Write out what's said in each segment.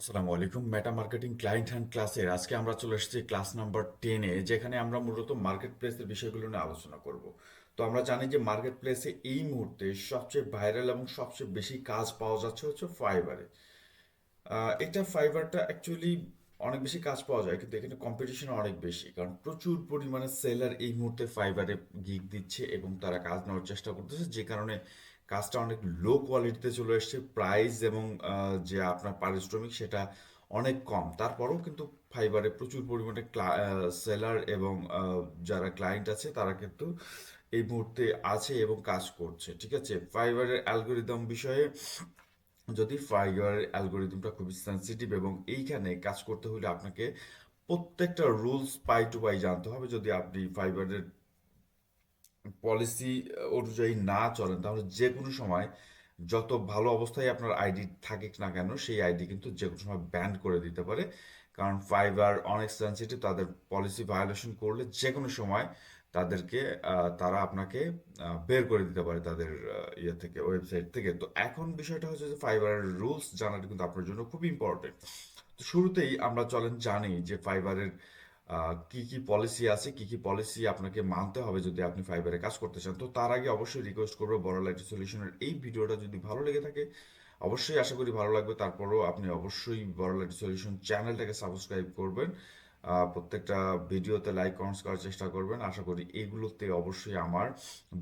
আসসালামু আলাইকুম। মেটা marketing client hand ক্লাসের আজকে আমরা চলে এসেছি ক্লাস নাম্বার টেনে যেখানে আমরা মূলত মার্কেট প্লেসের বিষয়গুলো নিয়ে আলোচনা করব। তো আমরা জানি যে মার্কেট প্লেসে এই মুহূর্তে সবচেয়ে ভাইরাল এবং সবচেয়ে বেশি কাজ পাওয়া যাচ্ছে হচ্ছে ফাইবারে এটা ফাইবারটা অ্যাকচুয়ালি অনেক বেশি কাজ পাওয়া যায়, কিন্তু এখানে কম্পিটিশন অনেক বেশি, কারণ প্রচুর পরিমাণে সেলার এই মুহূর্তে ফাইবারে গিগ দিচ্ছে এবং তারা কাজ নেওয়ার চেষ্টা করতেছে, যে কারণে কাজটা অনেক লো কোয়ালিটিতে চলে এসছে। প্রাইস এবং যে আপনার পারিশ্রমিক সেটা অনেক কম। তারপরেও কিন্তু ফাইবারে প্রচুর পরিমাণে সেলার এবং যারা ক্লায়েন্ট আছে তারা কিন্তু এই মুহূর্তে আছে এবং কাজ করছে, ঠিক আছে? ফাইবারের অ্যালগোরিদম বিষয়ে যদি ফাইবারের অ্যালগোরিদমটা খুবই সেন্সিটিভ এবং এইখানে কাজ করতে হলে আপনাকে প্রত্যেকটা রুলস পাই টু পাই জানতে হবে। যদি আপনি ফাইবারের পলিসি অনুযায়ী না চলেন, তাহলে যে কোনো সময় যত ভালো অবস্থায় আপনার আইডি থাকুক না কেন, সেই আইডি কিন্তু যে কোনো সময় ব্যান করে দিতে পারে। কারণ ফাইবার অনেক সেন্সিটিভ তাদের পলিসি ভায়োলেশন করলে যে কোনো সময় তাদেরকে তারা আপনাকে বের করে দিতে পারে তাদের ইয়ে থেকে ওয়েবসাইট থেকে। তো এখন বিষয়টা হচ্ছে যে ফাইবারের রুলস জানাটা কিন্তু আপনার জন্য খুব ইম্পর্টেন্ট তো শুরুতেই আমরা চলেন জানি যে ফাইবারের কি কি পলিসি আছে, কি কি পলিসি আপনাকে মানতে হবে যদি আপনি ফাইবারে কাজ করতে চান, তো তার আগে অবশ্যই রিকোয়েস্ট করব বড় লাইট সলিউশনের এই ভিডিওটা যদি ভালো লেগে থাকে, অবশ্যই আশা করি ভালো লাগবে। তারপরও আপনি অবশ্যই বড় লাইট সলিউশন চ্যানেলটাকে সাবস্ক্রাইব করবেন। প্রত্যেকটা ভিডিওতে লাইক কমেন্টস করার চেষ্টা করবেন। আশা করি এগুলোতে অবশ্যই আমার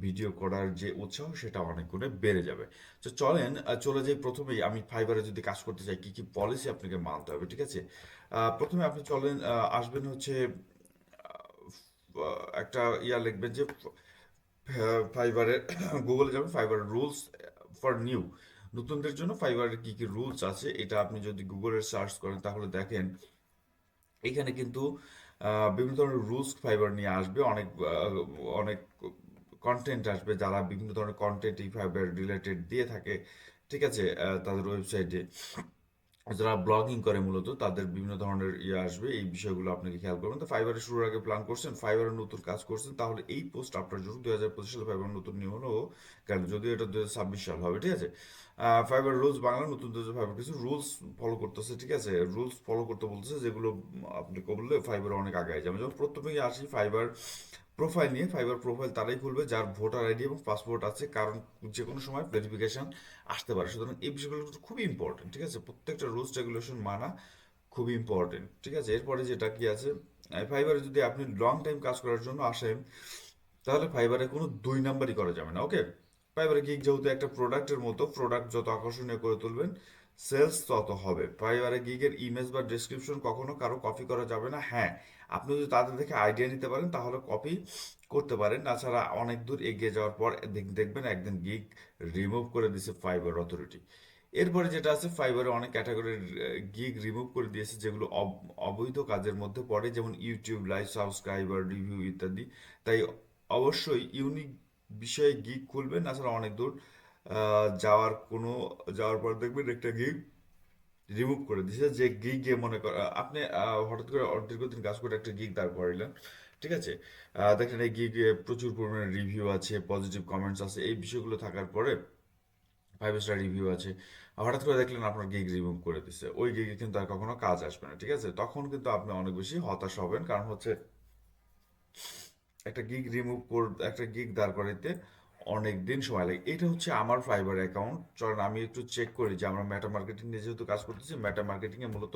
ভিডিও করার যে উৎসাহ, সেটা অনেক গুণে বেড়ে যাবে। তো চলেন চলে যাই প্রথমেই। আমি ফাইবারে যদি কাজ করতে চাই, কি কি পলিসি আপনাকে মানতে হবে, ঠিক আছে? প্রথমে আপনি চলেন আসবেন হচ্ছে একটা ইয়া লিখবেন যে ফাইবারের গুগলে যাবেন ফাইবার রুলস ফর নিউ নতুনদের জন্য ফাইবারের কি কি রুলস আছে, এটা আপনি যদি গুগলে সার্চ করেন, তাহলে দেখেন, এখানে কিন্তু বিভিন্ন ধরনের রুলস ফাইবার নিয়ে আসবে, অনেক অনেক কন্টেন্ট আসবে, যারা বিভিন্ন ধরনের কন্টেন্ট এই ফাইবার রিলেটেড দিয়ে থাকে, ঠিক আছে তাদের ওয়েবসাইটে যারা ব্লগিং করে মূলত, তাদের বিভিন্ন ধরনের ইয়ে আসবে, এই বিষয়গুলো আপনাকে খেয়াল করবেন তো ফাইবারের শুরুর আগে প্ল্যান করছেন ফাইবারের নতুন কাজ করছেন, তাহলে এই পোস্ট আপনার জন্য দুই হাজার পঁচিশ সালে ফাইবার নতুন নিয়ম হলো, কেন? যদিও এটা দু হাজার ছাব্বিশ সাল হবে, ঠিক আছে? ফাইবার রুলস বাংলা, নতুন দু হাজার ফাইবার কিছু রুলস ফলো করতেছে, ঠিক আছে? রুলস ফলো করতে বলতেছে, যেগুলো আপনি করলে ফাইবার অনেক আগে যাবে। যেমন প্রথমেই আসি ফাইবার প্রোফাইল নিয়ে ফাইবার প্রোফাইল তারাই খুলবে, যার ভোটার আইডি এবং পাসপোর্ট আছে, কারণ যে কোনো সময় ভেরিফিকেশন আসতে পারে। সুতরাং এই বিষয়গুলো খুবই ইম্পর্টেন্ট ঠিক আছে? প্রত্যেকটা রুলস রেগুলেশন মানা খুবই ইম্পর্টেন্ট ঠিক আছে? এরপরে যেটা কি আছে? ফাইবারে যদি আপনি লং টাইম কাজ করার জন্য আসেন, তাহলে ফাইবারে কোনো দুই নাম্বারই করা যাবে না ওকে ফাইবারে গিগ যেহেতু একটা প্রোডাক্টের মতো প্রোডাক্ট যত আকর্ষণীয় করে তুলবেন সেলস তত হবে। ফাইবারে গিগের ইমেজ বা ডেসক্রিপশন কখনো কারও কপি করা যাবে না হ্যাঁ। আপনি যদি তাদের দেখে আইডিয়া নিতে পারেন, তাহলে কপি করতে পারেন। তাছাড়া অনেক দূর এগিয়ে যাওয়ার পর দেখ- দেখবেন একদিন গিগ রিমুভ করে দিয়েছে ফাইবার অথরিটি এরপরে যেটা আছে ফাইবারে অনেক ক্যাটাগরির গিগ রিমুভ করে দিয়েছে, যেগুলো অব- অবৈধ কাজের মধ্যে পড়ে, যেমন ইউটিউব লাইভ সাবস্ক্রাইবার রিভিউ ইত্যাদি। তাই অবশ্যই ইউনিক বিষয়ে গিগ খুলবেন, তাছাড়া অনেক দূর যাওয়ার কোনো, যাওয়ার পর দেখবেন একটা গিগ রিমুভ করে দিয়েছে যে গিগে মনে করেন আপনি হঠাৎ করে দীর্ঘদিন কাজ করে একটা গিগ দাঁড় করাইলেন, ঠিক আছে? দেখেন এই গিগে প্রচুর পরিমাণে রিভিউ আছে পজিটিভ কমেন্টস আছে, এই বিষয়গুলো থাকার পরে ফাইভ স্টার রিভিউ আছে। হঠাৎ করে দেখলেন আপনার গিগ রিমুভ করে দিচ্ছে ওই গিগে কিন্তু আর কখনো কাজ আসবে না, ঠিক আছে? তখন কিন্তু আপনি অনেক বেশি হতাশ হবেন, কারণ হচ্ছে একটা গিগ রিমুভ কর, একটা গিগ দাঁড় করাইতে অনেক দিন সময় লাগে। এটা হচ্ছে আমার ফাইবার অ্যাকাউন্ট চলেন আমি একটু চেক করি যে আমরা মেটা মার্কেটিং নিয়ে যেহেতু কাজ করতেছি ম্যাটা মার্কেটিং এ মূলত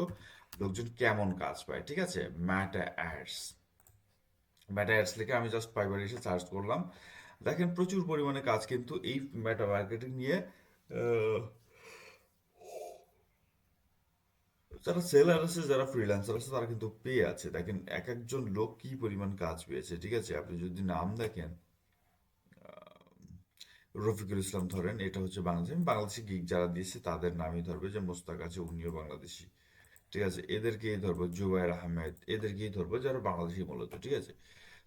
লোকজন কেমন কাজ পায়, ঠিক আছে? ম্যাটা অ্যাডস মেটা অ্যাডস লিখে আমি জাস্ট ফাইবার এসে সার্চ করলাম। দেখেন প্রচুর পরিমাণে কাজ কিন্তু এই ম্যাটা মার্কেটিং নিয়ে যারা সেলার আছে, যারা ফ্রিল্যান্সার আছে, তারা কিন্তু পেয়ে আছে। দেখেন এক একজন লোক কি পরিমাণ কাজ পেয়েছে, ঠিক আছে? আপনি যদি নাম দেখেন রফিকুল ইসলাম ধরেন, এটা হচ্ছে বাংলাদেশ। আমি বাংলাদেশি গিগ যারা দিয়েছে, তাদের নামই ধরবে যে মোস্তাক আছে, উনিও বাংলাদেশি। ঠিক আছে? এদেরকেই ধরবো জুবাইর আহমেদ, এদেরকেই ধরবো যারা বাংলাদেশি মূলত, ঠিক আছে?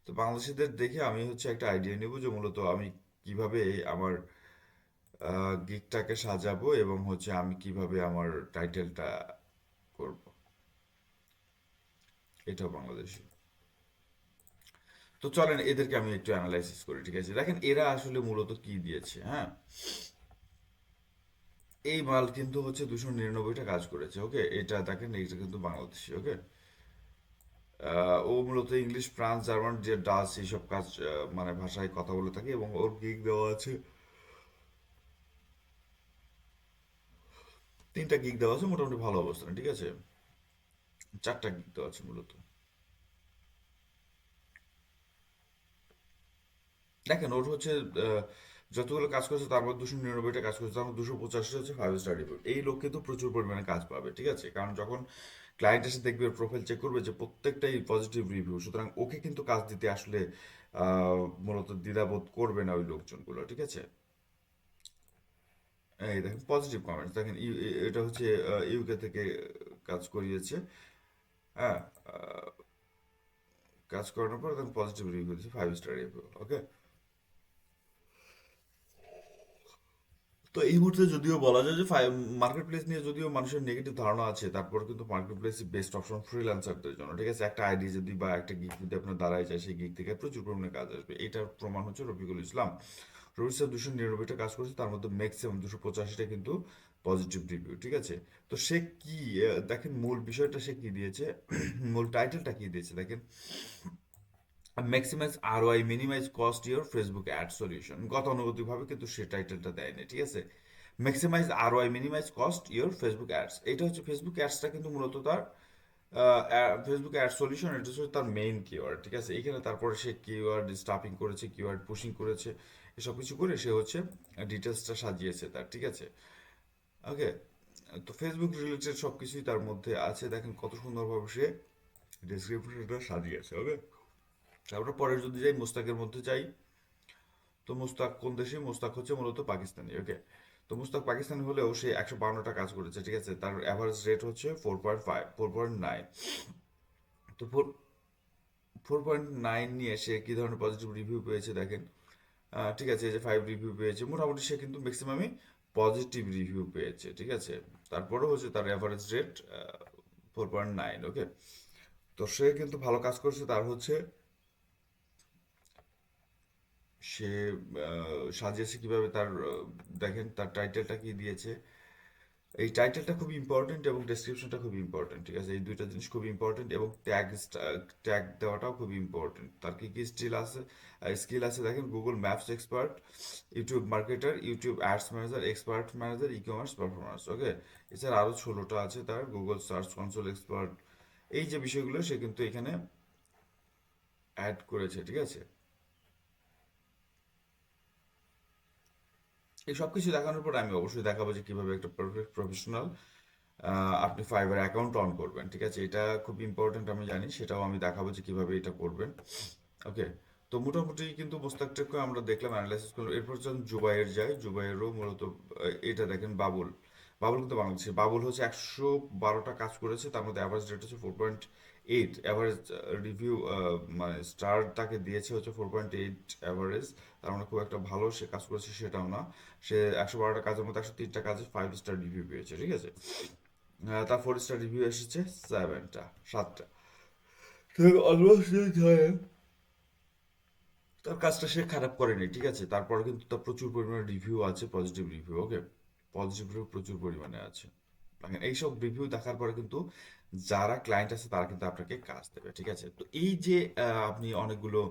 তো বাংলাদেশিদের দেখে আমি হচ্ছে একটা আইডিয়া নেব যে মূলত আমি কীভাবে আমার গিগটাকে সাজাবো এবং হচ্ছে আমি কীভাবে আমার টাইটেলটা করব। এটাও বাংলাদেশি। তো চলেন এদেরকে আমি একটু অ্যানালাইসিস করি, ঠিক আছে? দেখেন এরা আসলে মূলত কি দিয়েছে হ্যাঁ? এই মাল কিন্তু হচ্ছে দুশো নিরানব্বইটা কাজ করেছে, ওকে? এটা দেখেন এইটা কিন্তু বাংলাদেশি, ওকে? ও মূলত ইংলিশ, ফ্রান্স, জার্মান, যে ডাচ, এইসব কাজ মানে ভাষায় কথা বলে থাকে এবং ওর গিগ দেওয়া আছে। তিনটা গিগ দেওয়া আছে, মোটামুটি ভালো অবস্থানে ঠিক আছে? চারটা গিগ দেওয়া আছে মূলত। দেখেন ওর হচ্ছে যতগুলো কাজ করেছে তার মধ্যে দুশো নিরানব্বইটা কাজ করেছে, তার মধ্যে দুশো পঁচাশি হচ্ছে ফাইভ স্টার রিভিউ এই লোক কিন্তু প্রচুর পরিমাণে কাজ পাবে, ঠিক আছে? কারণ যখন ক্লায়েন্ট এসে দেখবে প্রোফাইল চেক করবে যে প্রত্যেকটাই পজিটিভ রিভিউ সুতরাং ওকে কিন্তু কাজ দিতে আসলে মূলত দ্বিধাবোধ করবে না ওই লোকজনগুলো, ঠিক আছে? এই দেখেন পজিটিভ কমেন্টস দেখেন এটা হচ্ছে ইউকে থেকে কাজ করিয়েছে। হ্যাঁ কাজ করানোর পর দেখেন পজিটিভ রিভিউ দিচ্ছে ফাইভ স্টার রিভিউ ওকে তো এই মুহূর্তে যদিও বলা যায় যে মার্কেট প্লেস নিয়ে যদিও মানুষের নেগেটিভ ধারণা আছে, তারপর কিন্তু মার্কেট প্লেস বেস্ট অপশন ফ্রিল্যান্সারদের জন্য, ঠিক আছে? একটা আইডি যদি বা একটা গিগ যদি আপনার দাঁড়ায় যায়, সেই গিগ থেকে প্রচুর পরিমাণে কাজ আসবে। এটার প্রমাণ হচ্ছে রফিকুল ইসলাম। রফিকুল ইসলাম দুশো নিরানব্বইটা কাজ করেছে, তার মধ্যে ম্যাক্সিমাম দুশো পঁচাশিটা কিন্তু পজিটিভ রিভিউ ঠিক আছে? তো সে কি দেখেন মূল বিষয়টা সে কি দিয়েছে? মূল টাইটেলটা কি দিয়েছে? দেখেন maximize ROI minimize cost your Facebook ad solution গতানুগতিকভাবে কিন্তু সে টাইটেলটা দেয়নি, ঠিক আছে? Maximize ROI minimize cost your Facebook ads এটা হচ্ছে ফেসবুক অ্যাডসটা কিন্তু মূলত তার ফেসবুক অ্যাড সলিউশন এটা হচ্ছে তার মেইন কিওয়ার্ড ঠিক আছে? এখানে তারপরে সে কিওয়ার্ড স্টাফিং করেছে কিওয়ার্ড পুশিং করেছে, এসব কিছু করে সে হচ্ছে ডিটেলসটা সাজিয়েছে তার, ঠিক আছে? ওকে তো ফেসবুক রিলেটেড সব কিছুই তার মধ্যে আছে। দেখেন কত সুন্দরভাবে সে ডেসক্রিপশনটা সাজিয়েছে ওকে তারপরে পরের যদি যাই, মুস্তাকের মধ্যে যাই, তো মুস্তাক কোন দেশে? মুস্তাক হচ্ছে মূলত পাকিস্তানি ওকে তো মুস্তাক পাকিস্তানি হলেও সে একশো বাউন্নটা কাজ করেছে, ঠিক আছে? তার অ্যাভারেজ রেট হচ্ছে four point five four point nine তো ফোর ফোর পয়েন্ট নাইন নিয়ে সে কী ধরনের পজিটিভ রিভিউ পেয়েছে দেখেন? ঠিক আছে, এই যে ফাইভ রিভিউ পেয়েছে, মোটামুটি সে কিন্তু ম্যাক্সিমামই পজিটিভ রিভিউ পেয়েছে, ঠিক আছে? তারপরেও হচ্ছে তার average rate four point nine okay তো সে কিন্তু ভালো কাজ করছে, তার হচ্ছে সে সাজিয়েছে কীভাবে তার দেখেন তার টাইটেলটা কি দিয়েছে। এই টাইটেলটা খুব ইম্পর্টেন্ট এবং ডেসক্রিপশনটা খুব ইম্পর্টেন্ট ঠিক আছে? এই দুইটা জিনিস খুব ইম্পর্টেন্ট এবং ট্যাগ ট্যাগ দেওয়াটাও খুব ইম্পর্টেন্ট তার কি কি স্কিল আছে? স্কিল আছে দেখেন Google Maps expert YouTube marketer YouTube ads manager expert manager e commerce performance okay এছাড়া আরও ষোলোটা আছে তার গুগল সার্চ কনসোল এক্সপার্ট এই যে বিষয়গুলো সে কিন্তু এখানে অ্যাড করেছে, ঠিক আছে? এই সব কিছু দেখানোর পর আমি অবশ্যই দেখাবো যে কীভাবে একটা পারফেক্ট প্রফেশনাল আপনি ফাইবার অ্যাকাউন্ট অন করবেন, ঠিক আছে? এটা খুব ইম্পর্টেন্ট আমি জানি, সেটাও আমি দেখাবো যে কীভাবে এটা করবেন। ওকে তো মোটামুটি কিন্তু মোস্তাকটাকে আমরা দেখলাম অ্যানালাইসিস করলাম। এরপর যখন জুবাইয়ের যায় জুবাইয়েরও মূলত এটা দেখেন বাবুল। বাবুল কিন্তু বাংলাদেশে বাবুল হচ্ছে একশো বারোটা কাজ করেছে, তার মধ্যে অ্যাভারেজ রেট হচ্ছে four point eight average review মানে স্টার তাকে দিয়েছে হচ্ছে ফোর পয়েন্ট এইট অ্যাভারেজ তার মানে খুব একটা ভালো সে কাজ করেছে সেটাও না। সে একশো বারোটা কাজের মধ্যে একশো তিনটা কাজে ফাইভ স্টার রিভিউ পেয়েছে, ঠিক আছে? তার ফোর স্টার রিভিউ এসেছে সেভেনটা সাতটা। তার কাজটা সে খারাপ করেনি, ঠিক আছে? তারপরে কিন্তু তার প্রচুর পরিমাণে রিভিউ আছে positive review okay positive review প্রচুর পরিমাণে আছে। এইসব রিভিউ দেখার পরে কিন্তু যারা ক্লায়েন্ট আছে, তারা কিন্তু আপনাকে কাজ দেবে, ঠিক আছে? তো এই যে আপনি অনেকগুলো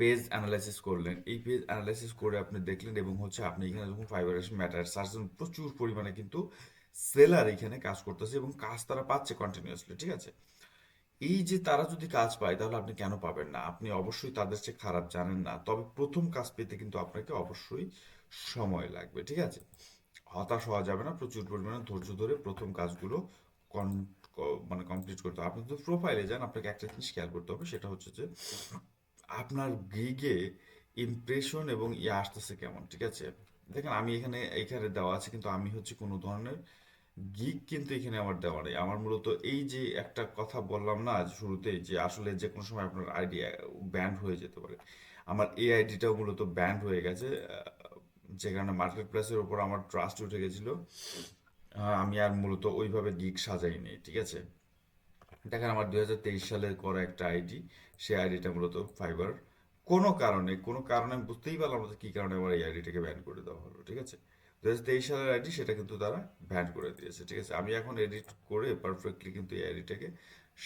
পেজ অ্যানালাইসিস করলেন, এই পেজ অ্যানালাইসিস করে আপনি দেখলেন এবং হচ্ছে আপনি এখানে যখন ফাইবার ম্যাটার সার্চ প্রচুর পরিমাণে কিন্তু সেলার এখানে কাজ করতেছে এবং কাজ তারা পাচ্ছে কন্টিনিউয়াসলি ঠিক আছে? এই যে, তারা যদি কাজ পায়, তাহলে আপনি কেন পাবেন না? আপনি অবশ্যই তাদের চেয়ে খারাপ জানেন না, তবে প্রথম কাজ পেতে কিন্তু আপনাকে অবশ্যই সময় লাগবে, ঠিক আছে? হতাশ হওয়া যাবে না, প্রচুর পরিমাণে ধৈর্য ধরে প্রথম কাজগুলো মানে কমপ্লিট করতে হবে। আপনি তো প্রোফাইলে যান, আপনাকে একটা জিনিস খেয়াল করতে হবে, সেটা হচ্ছে যে, আপনার গিগে ইমপ্রেশন এবং ইয়ে আসতেছে কেমন, ঠিক আছে? দেখেন, আমি এখানে এখানে দেওয়া আছে, কিন্তু আমি হচ্ছে কোনো ধরনের গিগ কিন্তু এখানে আমার দেওয়া নেই। আমার মূলত এই যে একটা কথা বললাম না আজ শুরুতেই, যে আসলে যে কোনো সময় আপনার আইডি ব্যান্ড হয়ে যেতে পারে। আমার এই আইডিটাও মূলত ব্যান্ড হয়ে গেছে যে কারণে মার্কেট প্লেসের উপর আমার ট্রাস্ট উঠে গেছিল। আমি আর মূলত ওইভাবে গিগ সাজাইনি, ঠিক আছে? দেখেন আমার দু হাজার তেইশ সালে করা একটা আইডি সেই আইডিটা মূলত ফাইবার কোনো কারণে কোনো কারণে আমি বুঝতেই পারলাম না কী কারণে আমার এই আইডিটাকে ব্যান করে দেওয়া হলো, ঠিক আছে? দু হাজার তেইশ সালের আইডি সেটা কিন্তু তারা ব্যান করে দিয়েছে, ঠিক আছে? আমি এখন এডিট করে পারফেক্টলি কিন্তু এই আইডিটাকে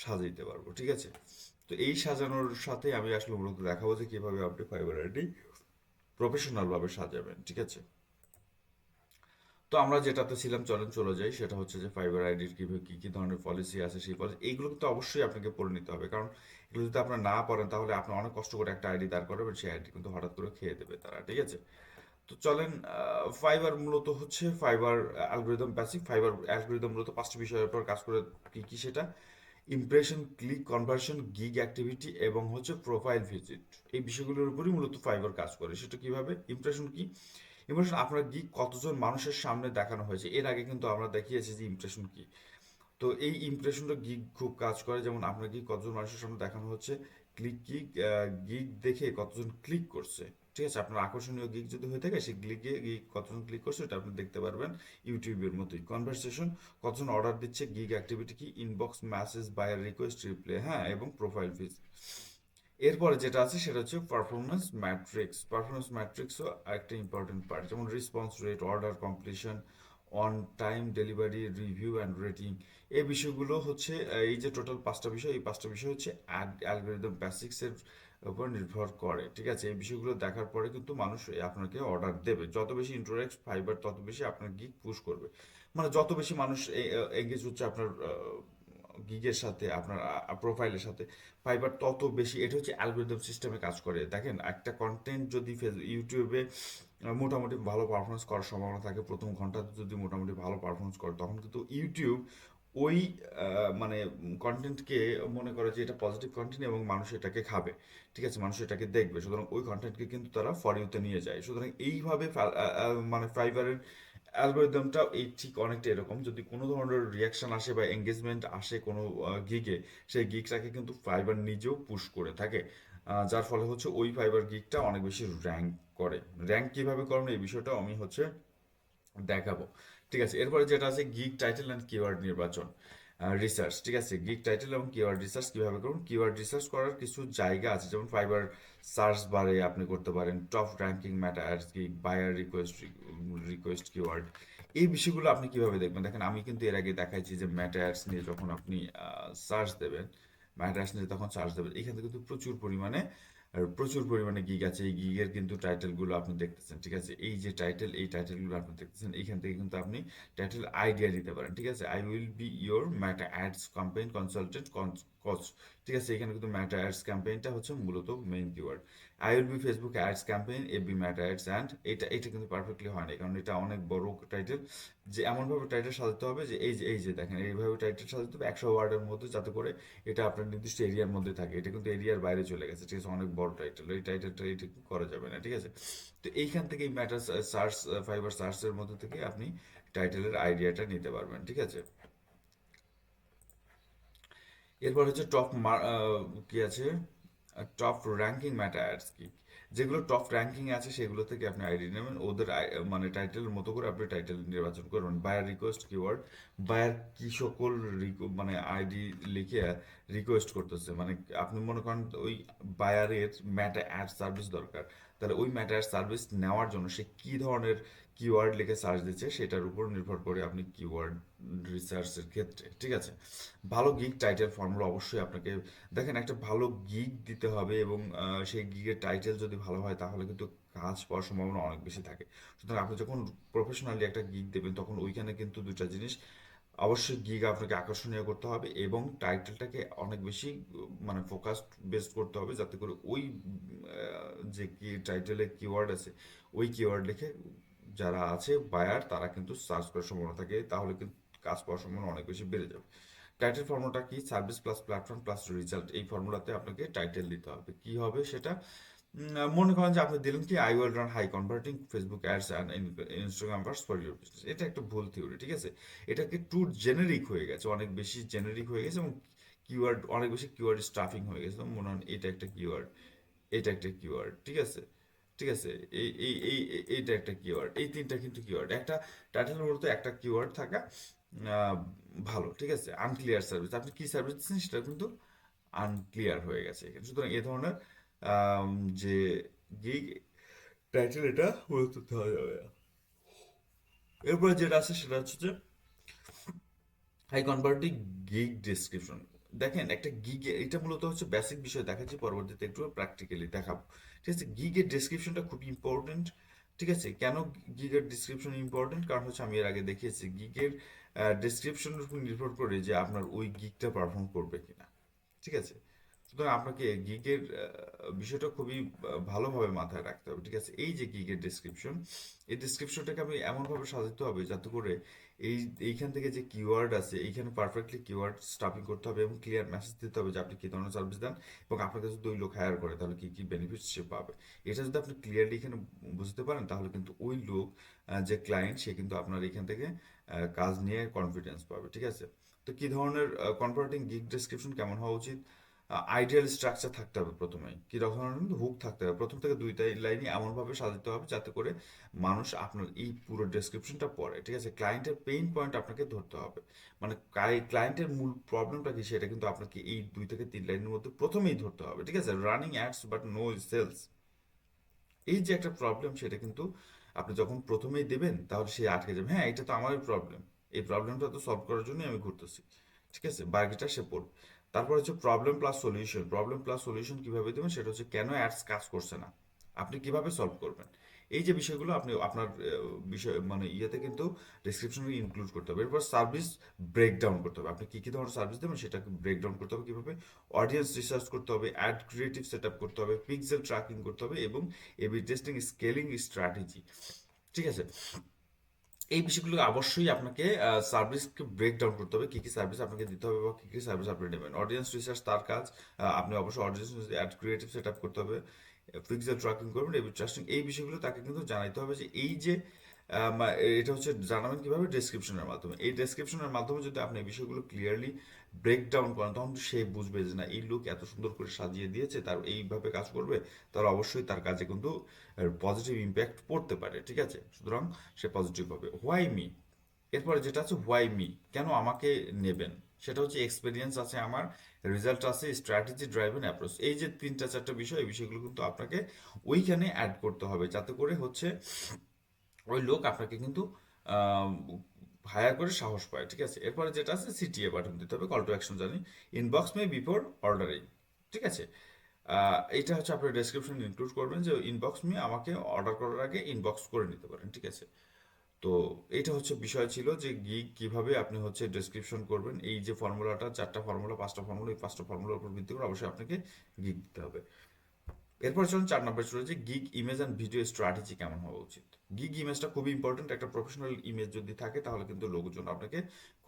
সাজাইতে পারব, ঠিক আছে? তো এই সাজানোর সাথে আমি আসলে মূলত দেখাবো যে কীভাবে আপনি ফাইবার আইডি প্রফেশনাল ভাবে সাজাবেন, ঠিক আছে? তো আমরা যেটাতে ছিলাম, চলেন চলে যাই, সেটা হচ্ছে যে ফাইবার আইডির কি কি কি ধরনের পলিসি আছে, সেই পলিসি এইগুলো কিন্তু অবশ্যই আপনাকে পড়ে নিতে হবে। কারণ এগুলো যদি আপনার না পড়েন, তাহলে আপনি অনেক কষ্ট করে একটা আইডি দাঁড় করাবেন, সেই আইডি কিন্তু হঠাৎ করে খেয়ে দেবে তারা, ঠিক আছে? তো চলেন ফাইবার মূলত হচ্ছে Fiverr algorithm basic Fiverr algorithm মূলত পাঁচটি বিষয়ের উপর কাজ করে কি কি সেটা? Impression click conversion gig activity এবং হচ্ছে প্রোফাইল ভিজিট এই বিষয়গুলোর উপরই মূলত ফাইবার কাজ করে। সেটা কীভাবে? ইমপ্রেশন কি? ইমপ্রেশন আপনার গিগ কতজন মানুষের সামনে দেখানো হয়েছে? এর আগে কিন্তু আমরা দেখিয়েছি যে ইমপ্রেশন কি। তো এই ইমপ্রেশনটা গিগ খুব কাজ করে, যেমন আপনার গিগ কতজন মানুষের সামনে দেখানো হচ্ছে? ক্লিক গিগ গিগ দেখে কতজন ক্লিক করছে? ঠিক আছে, আপনার আকর্ষণীয় গিগ যদি হয়ে থাকে, সেই ক্লিকে গিগ কতজন ক্লিক করছে এটা আপনি দেখতে পারবেন ইউটিউবের মতোই। কনভারসেশন কতজন অর্ডার দিচ্ছে গিগ অ্যাক্টিভিটি কি? Inbox message buyer request reply হ্যাঁ এবং প্রোফাইল ফিজ এরপরে যেটা আছে সেটা হচ্ছে পারফরমেন্স ম্যাট্রিক্স পারফরমেন্স ম্যাট্রিক্সও একটা ইম্পর্টেন্ট পার্ট যেমন response rate order completion on time delivery review and rating এই বিষয়গুলো হচ্ছে, এই যে টোটাল পাঁচটা বিষয়, এই পাঁচটা বিষয় হচ্ছে অ্যালগোরিদম বেসিক্সের উপর নির্ভর করে, ঠিক আছে? এই বিষয়গুলো দেখার পরে কিন্তু মানুষ আপনাকে অর্ডার দেবে। যত বেশি ইন্টারেক্ট ফাইবার তত বেশি আপনার গিক পুশ করবে। মানে যত বেশি মানুষ এঙ্গেজ হচ্ছে আপনার গিগের সাথে, আপনার প্রোফাইলের সাথে ফাইবার তত বেশি, এটা হচ্ছে অ্যালগোরিদম সিস্টেমে কাজ করে। দেখেন, একটা কন্টেন্ট যদি ইউটিউবে মোটামুটি ভালো পারফরমেন্স করার সম্ভাবনা থাকে, প্রথম ঘন্টাতে যদি মোটামুটি ভালো পারফরমেন্স করে, তখন কিন্তু ইউটিউব ওই মানে কন্টেন্টকে মনে করে যে এটা পজিটিভ কন্টেন্ট এবং মানুষ এটাকে খাবে। ঠিক আছে? মানুষ এটাকে দেখবে। সুতরাং ওই কন্টেন্টকে কিন্তু তারা ফর ইউতে নিয়ে যায়। সুতরাং এইভাবে মানে ফাইবারের অ্যালগোরিদমটা এই ঠিক অনেকটা এরকম। যদি কোনো ধরনের রিয়াকশন আসে বা এঙ্গেজমেন্ট আসে কোনো গিগে সেই গিগটাকে কিন্তু ফাইবার নিজেও পুশ করে থাকে। যার ফলে হচ্ছে ওই ফাইবার গিগটা অনেক বেশি র্যাঙ্ক করে। র্যাঙ্ক কীভাবে করেন এই বিষয়টা আমি হচ্ছে দেখাবো। ঠিক আছে, এরপরে যেটা আছে গিগ টাইটেল অ্যান্ড কিওয়ার্ড নির্বাচন। রিসার্চ ঠিক আছে? গিগ টাইটেল এবং কিওয়ার্ড রিসার্চ কীভাবে করুন? কিওয়ার্ড রিসার্চ করার কিছু জায়গা আছে, যেমন ফাইবার সার্চ বারে আপনি করতে পারেন top ranking ads gig buyer request request keyword এই বিষয়গুলো আপনি কীভাবে দেখবেন? দেখেন, আমি কিন্তু এর আগে দেখাইছি যে ম্যাটা অ্যাডস নিয়ে যখন আপনি সার্চ দেবেন ম্যাটা অ্যাডস নিয়ে তখন সার্চ দেবেন, এখান থেকে কিন্তু প্রচুর পরিমাণে প্রচুর পরিমাণে গিগ আছে। এই গিগের কিন্তু টাইটেলগুলো আপনি দেখতেছেন, ঠিক আছে? এই যে টাইটেল এই টাইটেলগুলো আপনি দেখতেছেন এইখান থেকে কিন্তু আপনি টাইটেল আইডিয়া দিতে পারেন, ঠিক আছে? I will be your Meta ads campaign consultant coach ঠিক আছে? এখানে কিন্তু ম্যাটা অ্যাডস ক্যাম্পেইনটা হচ্ছে মূলত main keyword I be Facebook ads campaign a be Meta ads and এটা এটা কিন্তু পারফেক্টলি হয় না কারণ এটা অনেক বড় টাইটেল যে এমনভাবে টাইটেল সাজাতে হবে যে এই যে এই যে দেখেন, এইভাবে টাইটেল সাজাতে হবে, একশো ওয়ার্ডের মধ্যে যাতে করে এটা আপনার নির্দিষ্ট এরিয়ার মধ্যে থাকে, এটা কিন্তু এরিয়ার বাইরে চলে গেছে, ঠিক আছে, অনেক বড় টাইটেল এই টাইটেলটা এটা করা যাবে না, ঠিক আছে? তো এইখান থেকে এই ম্যাটার সার্চ ফাইবার সার্চের মধ্যে থেকে আপনি টাইটেলের আইডিয়াটা নিতে পারবেন, ঠিক আছে? এরপর হচ্ছে টপ মার কি আছে? টপ র্যাঙ্কিং ম্যাটার অ্যাডস কি? যেগুলো টপ র্যাঙ্কিং আছে, সেগুলো থেকে আপনি আইডি নেবেন। ওদের মানে টাইটেলের মতো করে আপনি টাইটেল নির্বাচন করবেন। বায়ার রিকোয়েস্ট কিওয়ার্ড বায়ার কি সকল মানে আইডি লিখে রিকোয়েস্ট করতেছে? মানে আপনি মনে করেন ওই বায়ারের ম্যাটা অ্যাড সার্ভিস দরকার। তাহলে ওই ম্যাটার সার্ভিস নেওয়ার জন্য সে কি ধরনের কিওয়ার্ড লিখে সার্চ দিচ্ছে সেটার উপর নির্ভর করে আপনি কিওয়ার্ড রিসার্চের ক্ষেত্রে, ঠিক আছে? ভালো গিগ টাইটেল ফর্মুলা অবশ্যই আপনাকে, দেখেন একটা ভালো গিগ দিতে হবে এবং সেই গিগের টাইটেল যদি ভালো হয় তাহলে কিন্তু কাজ পাওয়ার সম্ভাবনা অনেক বেশি থাকে। সুতরাং আপনি যখন প্রফেশনালি একটা গিগ দেবেন তখন ওইখানে কিন্তু দুটা জিনিস অবশ্যই গিগ আপনাকে আকর্ষণীয় করতে হবে এবং টাইটেলটাকে অনেক বেশি মানে ফোকাস বেস্ট করতে হবে যাতে করে ওই যে কি টাইটেলের কিওয়ার্ড আছে, ওই কিওয়ার্ড লিখে যারা আছে বায়ার তারা কিন্তু সার্চ করার সম্ভাবনা থাকে, তাহলে কিন্তু কাজ পাওয়ার সম্ভাবনা অনেক বেশি বেড়ে যাবে। টাইটেল ফর্মুলাটা কি? Service plus platform plus result এই ফর্মুলাতে আপনাকে টাইটেল দিতে হবে। কি হবে সেটা? মনে করেন যে আপনি দিলেন কি I will run high converting Facebook ads and Instagram verse for your business এটা একটা ভুল থিওরি ঠিক আছে? এটাকে টু জেনেরিক হয়ে গেছে, অনেক বেশি জেনেরিক হয়ে গেছে এবং কিওয়ার্ড অনেক বেশি কিওয়ার্ড স্টাফিং হয়ে গেছে। মনে হয় এটা একটা কিওয়ার্ড এটা একটা কিওয়ার্ড ঠিক আছে? ঠিক আছে? এই এই এই, এইটা একটা কিওয়ার্ড এই তিনটা কিন্তু কিওয়ার্ড একটা টাইটেলের মূলত একটা কিওয়ার্ড থাকা ভালো, ঠিক আছে? আনক্লিয়ার সার্ভিস আপনি কি সার্ভিস দিচ্ছেন সেটা কিন্তু আনক্লিয়ার হয়ে গেছে। সুতরাং এ ধরনের যে গিগ টাইটেল এটা মূলত দেওয়া যাবে এরপরে যেটা আছে সেটা হচ্ছে যে হাই কনভার্টিং গিগ ডেসক্রিপশন দেখেন, একটা গিগ এটা মূলত হচ্ছে বেসিক বিষয় দেখাচ্ছি, পরবর্তীতে একটু প্র্যাকটিক্যালি দেখাবো। ঠিক আছে গিগের ডেসক্রিপশনটা খুব ইম্পর্টেন্ট ঠিক আছে, কেন গিগের ডিসক্রিপশন ইম্পর্টেন্ট কারণ হচ্ছে আমি এর আগে দেখিয়েছি গিগের ডেসক্রিপশনের উপর নির্ভর করে যে আপনার ওই গিগটা পারফর্ম করবে কিনা। ঠিক আছে? সুতরাং আপনাকে গিগের বিষয়টা খুবই ভালোভাবে মাথায় রাখতে হবে, ঠিক আছে? এই যে গিগের ডেসক্রিপশন এই ডেসক্রিপশনটাকে আমি এমনভাবে সাজাতে হবে যাতে করে এই, এইখান থেকে যে কিওয়ার্ড আছে, এইখানে পারফেক্টলি কিওয়ার্ড স্টাফিং করতে হবে এবং ক্লিয়ার মেসেজ দিতে হবে যে আপনি কি ধরনের সার্ভিস দেন এবং আপনাকে যদি ওই লোক হায়ার করে, তাহলে কি কি বেনিফিট সে পাবে? এটা যদি আপনি ক্লিয়ারলি এখানে বুঝতে পারেন, তাহলে কিন্তু ওই লোক যে ক্লায়েন্ট সে কিন্তু আপনার এখান থেকে কাজ নিয়ে কনফিডেন্স পাবে, ঠিক আছে? তো কি ধরনের কনভার্টিং গিগ ডেসক্রিপশন কেমন হওয়া উচিত? আইডিয়াল স্ট্রাকচার থাকতে হবে প্রথমেই। কি ধরনের হুক থাকতে হবে। প্রথম থেকে দুইটা লাইনই এমনভাবে সাজাতে হবে যাতে করে মানুষ আপনার এই পুরো ডেসক্রিপশনটা পড়ে, ঠিক আছে? ক্লায়েন্টের পেইন পয়েন্ট আপনাকে ধরতে হবে। মানে ক্লায়েন্টের মূল প্রবলেমটা কি সেটা কিন্তু আপনাকে এই দুই থেকে তিন লাইনের মধ্যে প্রথমেই ধরতে হবে, ঠিক আছে? Running ads but no sales এই যে একটা প্রবলেম সেটা কিন্তু আপনি যখন প্রথমেই দেবেন তাহলে সে আটকে যাবে। হ্যাঁ এটা তো আমারই প্রবলেম এই প্রবলেমটা তো সলভ করার জন্যই আমি ঘুরতেছি, ঠিক আছে? বাকিটা সে পড়বে। তারপর হচ্ছে problem plus solution problem plus solution কীভাবে দেবেন সেটা হচ্ছে কেন অ্যাডস কাজ করছে না? আপনি কীভাবে সলভ করবেন? এই যে বিষয়গুলো আপনি, আপনার বিষয় মানে ইয়েতে কিন্তু ডিসক্রিপশনে ইনক্লুড করতে হবে। এরপর সার্ভিস ব্রেকডাউন করতে হবে। আপনি কী, কি ধরনের সার্ভিস দেবেন সেটাকে ব্রেকডাউন করতে হবে কীভাবে? অডিয়েন্স রিসার্চ করতে হবে অ্যাড ক্রিয়েটিভ সেট করতে হবে পিক্সেল ট্র্যাকিং করতে হবে এবং এবি টেস্টিং স্কেলিং স্ট্র্যাটেজি ঠিক আছে? এই বিষয়গুলো অবশ্যই আপনাকে সার্ভিসকে ব্রেক ডাউন করতে হবে। কী কী সার্ভিস আপনাকে দিতে হবে বা কী কী সার্ভিস আপনি নেবেন। অডিয়েন্স রিসার্চ তার কাজ। আপনি অবশ্যই audience ad creative set up করতে হবে। ফিক্সড ট্র্যাকিং করবেন। এবি ট্রাস্টিং এই বিষয়গুলো তাকে কিন্তু জানাইতে হবে যে এই যে এটা হচ্ছে জানাবেন কীভাবে? ডেসক্রিপশনের মাধ্যমে। এই ডেসক্রিপশনের মাধ্যমে যদি আপনি বিষয়গুলো ক্লিয়ারলি ব্রেক ডাউন করেন, তখন সে বুঝবে যে, না, এই লোক এত সুন্দর করে সাজিয়ে দিয়েছে, তার এইভাবে কাজ করবে তাহলে অবশ্যই তার কাজে কিন্তু পজিটিভ ইম্প্যাক্ট পড়তে পারে। ঠিক আছে? সুতরাং সে পজিটিভ হবে। হোয়াই মি এরপরে যেটা আছে হোয়াই মি কেন আমাকে নেবেন? সেটা হচ্ছে এক্সপিরিয়েন্স আছে আমার রেজাল্ট আছে স্ট্র্যাটেজি ড্রাইভেন অ্যাপ্রোচ এই যে তিনটা, চারটা বিষয়, এই বিষয়গুলো কিন্তু আপনাকে ওইখানে অ্যাড করতে হবে, যাতে করে হচ্ছে ওই লোক আপনাকে কিন্তু হায়ার করে সাহস পায়, ঠিক আছে? এরপরে যেটা আছে সিটিএ বাটন দিতে হবে কল টু অ্যাকশন জানি ইনবক্স মে বিফোর অর্ডারিং ঠিক আছে? এটা হচ্ছে আপনার ডেসক্রিপশন ইনক্লুড করবেন যে ইনবক্স মে আমাকে অর্ডার করার আগে ইনবক্স করে নিতে পারেন, ঠিক আছে? তো এটা হচ্ছে বিষয় ছিল যে গিগ কীভাবে আপনি হচ্ছে ডেসক্রিপশন করবেন, এই যে ফর্মুলাটা চারটা ফর্মুলা পাঁচটা ফর্মুলা এই পাঁচটা ফর্মুলার উপর ভিত্তি করে অবশ্যই আপনাকে গিগ দিতে হবে। এরপর চলুন চার নম্বর চলে যে gig image and video strategy কেমন হওয়া উচিত? গিগ ইমেজটা খুবই ইম্পর্টেন্ট একটা প্রফেশনাল ইমেজ যদি থাকে, তাহলে কিন্তু লোকজন আপনাকে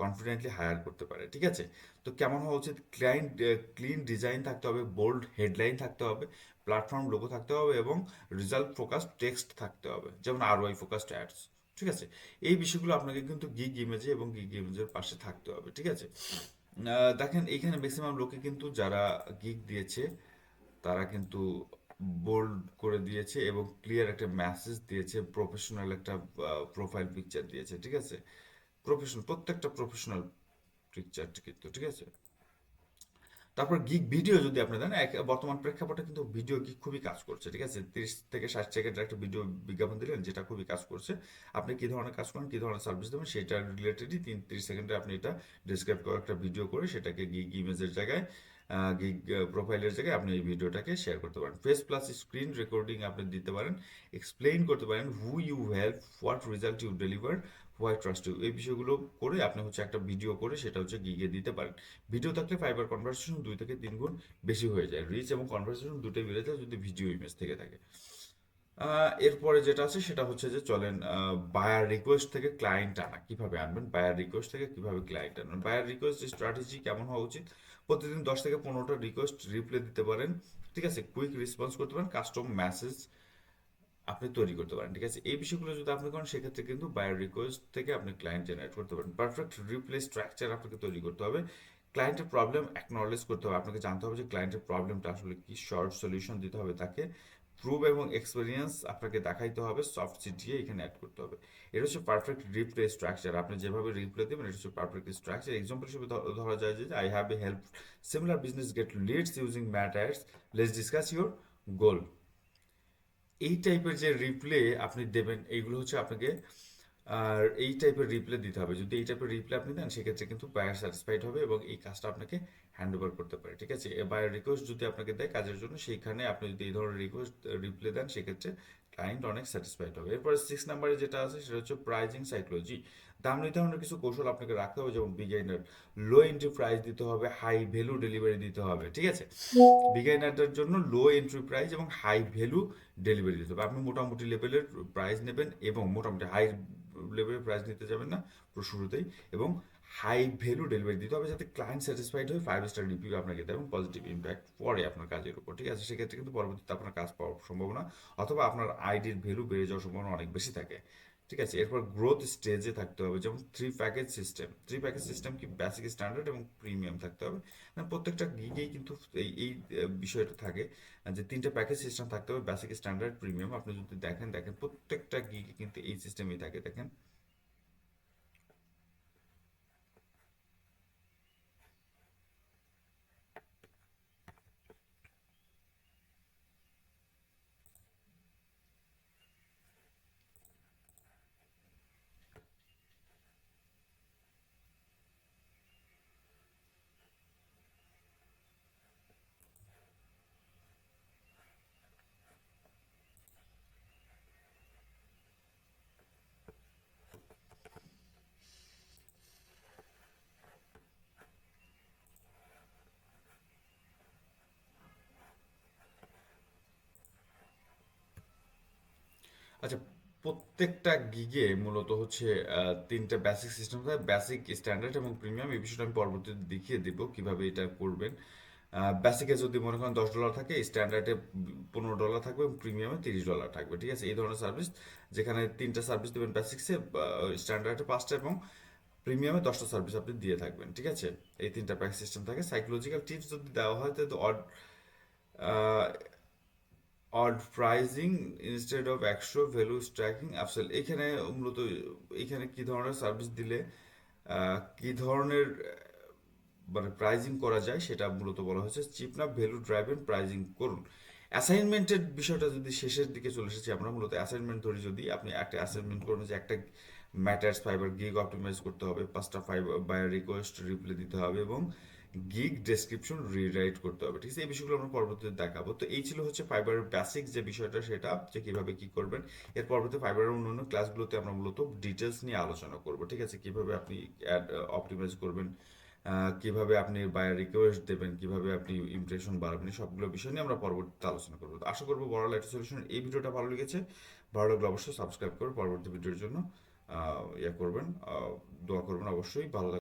কনফিডেন্টলি হায়ার করতে পারে, ঠিক আছে? তো কেমন হওয়া উচিত? ক্লায়েন্ট ক্লিন ডিজাইন থাকতে হবে বোল্ড হেডলাইন থাকতে হবে প্ল্যাটফর্ম লোগো থাকতে হবে এবং রেজাল্ট ফোকাস টেক্সট থাকতে হবে, যেমন আর ওয়াই ফোকাসড অ্যাডস ঠিক আছে? এই বিষয়গুলো আপনাকে কিন্তু গিগ ইমেজে এবং গিগ ইমেজের পাশে থাকতে হবে, ঠিক আছে? দেখেন এখানে ম্যাক্সিমাম লোকে কিন্তু যারা গিগ দিয়েছে, তারা কিন্তু বোল্ড করে দিয়েছে এবং ক্লিয়ার একটা মেসেজ দিয়েছে প্রফেশনাল একটা প্রোফাইল পিকচার দিয়েছে, ঠিক আছে? প্রফেশনাল প্রত্যেকটা প্রফেশনাল পিকচার কিন্তু, ঠিক আছে? তারপর গিগ ভিডিও যদি আপনি দেন বর্তমান প্রেক্ষাপটে কিন্তু ভিডিও গিগ খুবই কাজ করছে, ঠিক আছে? তিরিশ থেকে ষাট সেকেন্ডের একটা ভিডিও বিজ্ঞাপন দিলেন, যেটা খুবই কাজ করছে। আপনি কি ধরনের কাজ করেন, কি ধরনের সার্ভিস দেবেন, সেটা রিলেটেডই তিন, তিরিশ সেকেন্ডে আপনি এটা ডিসক্রাইব করে একটা ভিডিও করে সেটাকে গিগ ইমেজের জায়গায় গিগ প্রোফাইলের জায়গায় আপনি এই ভিডিওটাকে শেয়ার করতে পারেন। ফেস প্লাস স্ক্রিন রেকর্ডিং আপনি দিতে পারেন। এক্সপ্লেইন করতে পারেন who you help what result you deliver why trust you এই বিষয়গুলো করে আপনি হচ্ছে একটা ভিডিও করে সেটা হচ্ছে গিগে দিতে পারেন। ভিডিও থাকলে ফাইবার কনভারসেশন দুই থেকে তিন গুণ বেশি হয়ে যায়। রিচ এবং কনভারসেশন দুটোই বেড়ে যায় যদি ভিডিও ইমেজ থেকে থাকে। এরপরে যেটা আছে সেটা হচ্ছে যে চলেন বায়ার রিকোয়েস্ট থেকে ক্লায়েন্ট আনা। কীভাবে আনবেন? বায়ার রিকোয়েস্ট থেকে কীভাবে ক্লায়েন্ট আনবেন? বায়ার রিকোয়েস্ট স্ট্র্যাটেজি কেমন হওয়া উচিত? প্রতিদিন দশ থেকে পনেরোটা রিকোয়েস্ট রিপ্লাই দিতে পারেন। ঠিক আছে? কুইক রেসপন্স করতে পারেন কাস্টম মেসেজ আপনি তৈরি করতে পারেন। ঠিক আছে? এই বিষয়গুলো যদি আপনি করেন, সেক্ষেত্রে কিন্তু বায়ো রিকোয়েস্ট থেকে আপনি ক্লায়েন্ট জেনারেট করতে পারেন। পারফেক্ট রিপ্লে স্ট্রাকচার আপনাকে তৈরি করতে হবে। ক্লায়েন্টের প্রবলেম অ্যাকনোলেজ করতে হবে। আপনাকে জানতে হবে যে ক্লায়েন্টের প্রবলেমটা আসলে কি শর্ট সলিউশন দিতে হবে তাকে। প্রুভ এবং এক্সপিরিয়েন্স আপনাকে দেখাইতে হবে সফট সিটিয়ে এখানে অ্যাড করতে হবে। এটা হচ্ছে পারফেক্ট রিপ্লে স্ট্রাকচার আপনি যেভাবে রিপ্লে দেবেন, এটা হচ্ছে পারফেক্ট স্ট্রাকচার এক্সাম্পল হিসেবে ধরা যায় যে I have a help similar business get leads using matters let's discuss your goal এই টাইপের যে রিপ্লে আপনি দেবেন, এইগুলো হচ্ছে আপনাকে আর এই টাইপের রিপ্লে দিতে হবে। যদি এই টাইপের রিপ্লে আপনি দেন, সেক্ষেত্রে কিন্তু বায়ার স্যাটিসফাইড হবে এবং এই কাজটা আপনাকে হ্যান্ড ওভার করতে পারে, ঠিক আছে? বায়ার রিকোয়েস্ট যদি আপনাকে দেয় কাজের জন্য, সেইখানে আপনি যদি এই ধরনের রিকোয়েস্ট রিপ্লে দেন, সেক্ষেত্রে ক্লায়েন্ট অনেক স্যাটিসফাইড হবে। এরপরে সিক্স নাম্বারে যেটা আছে, সেটা হচ্ছে প্রাইজিং সাইকোলজি দাম নির্ধারণের কিছু কৌশল আপনাকে রাখতে হবে, যেমন বিগাইনার লো এন্ট্রি প্রাইস দিতে হবে হাই ভ্যালু ডেলিভারি দিতে হবে, ঠিক আছে? বিগাইনারদের জন্য লো এন্ট্রি প্রাইস এবং হাই ভ্যালু ডেলিভারি দিতে হবে। আপনি মোটামুটি লেভেলের প্রাইস নেবেন এবং মোটামুটি হাই লেভেলের প্রাইস নিতে যাবেন না, পুরো শুরুতেই। এবং হাই ভ্যালু ডেলিভারি দিতে হবে যাতে ক্লায়েন্ট স্যাটিসফাইড হয়ে ফাইভ স্টার রিভিউ আপনাকে দেয় এবং পজিটিভ ইম্প্যাক্ট পড়ে আপনার কাজের উপর, ঠিক আছে? সেক্ষেত্রে কিন্তু পরবর্তীতে আপনার কাজ পাওয়ার সম্ভাবনা অথবা আপনার আইডির ভ্যালু বেড়ে যাওয়ার সম্ভাবনা অনেক বেশি থাকে। ঠিক আছে? এরপর গ্রোথ স্টেজে থাকতে হবে, যেমন three package system three package system কি বেসিক স্ট্যান্ডার্ড এবং প্রিমিয়াম থাকতে হবে। প্রত্যেকটা গিগেই কিন্তু এই এই বিষয়টা থাকে, যে তিনটা প্যাকেজ সিস্টেম থাকতে হবে বেসিক স্ট্যান্ডার্ড প্রিমিয়াম আপনি যদি দেখেন দেখেন প্রত্যেকটা গিগে কিন্তু এই সিস্টেমই থাকে, দেখেন। আচ্ছা প্রত্যেকটা গিগে মূলত হচ্ছে তিনটা বেসিক সিস্টেম থাকে বেসিক স্ট্যান্ডার্ড এবং প্রিমিয়াম এই বিষয়টা আমি পরবর্তীতে দেখিয়ে দেবো কীভাবে এটা করবেন। বেসিকে যদি মনে করেন দশ ডলার থাকে স্ট্যান্ডার্ডে পনেরো ডলার থাকবে এবং প্রিমিয়ামে তিরিশ ডলার থাকবে, ঠিক আছে? এই ধরনের সার্ভিস যেখানে তিনটা সার্ভিস দেবেন বেসিক্সে স্ট্যান্ডার্ডে পাঁচটা এবং প্রিমিয়ামে দশটা সার্ভিস আপনি দিয়ে থাকবেন, ঠিক আছে? এই তিনটা প্যাক সিস্টেম থাকে। সাইকোলজিক্যাল টিপস যদি দেওয়া হয়, তাহলে অড প্রাইজিং ইনস্টেড অফ একশো ভ্যালু স্ট্র্যাকিং আপসেল এখানে মূলত, এখানে কি ধরনের সার্ভিস দিলে কি ধরনের মানে প্রাইজিং করা যায় সেটা মূলত বলা হয়েছে। চিপ না ভ্যালু ড্রাইভেন প্রাইজিং করুন। অ্যাসাইনমেন্টের বিষয়টা যদি শেষের দিকে চলে এসেছি, আমরা মূলত অ্যাসাইনমেন্ট ধরি যদি আপনি একটা অ্যাসাইনমেন্ট করুন যে একটা ম্যাটার্স ফাইবার গিগ অপটিমাইজ করতে হবে, পাঁচটা ফাইবার বায়ার রিকোয়েস্ট রিপ্লে দিতে হবে এবং গিগ ডেসক্রিপশন রিরাইট করতে হবে। ঠিক আছে? এই বিষয়গুলো আমরা পরবর্তীতে দেখাবো। তো এই ছিল হচ্ছে ফাইবারের বেসিক যে বিষয়টা সেটা যে কীভাবে কি করবেন। এর পরবর্তী ফাইবারের অন্যান্য ক্লাসগুলোতে আমরা মূলত ডিটেলস নিয়ে আলোচনা করব। ঠিক আছে? কীভাবে আপনি অ্যাড অপটিমাইজ করবেন আহ, কীভাবে আপনি বায়ার রিকোয়েস্ট দেবেন কীভাবে আপনি ইমপ্রেশন বাড়াবেন সবগুলো বিষয় নিয়ে আমরা পরবর্তীতে আলোচনা করব। আশা করব বড় লাইট সলিউশন এই ভিডিওটা ভালো লেগেছে। ভালো লাগলে অবশ্যই সাবস্ক্রাইব করে পরবর্তী ভিডিওর জন্য ইয়ে করবেন দোয়া করবেন অবশ্যই। ভালো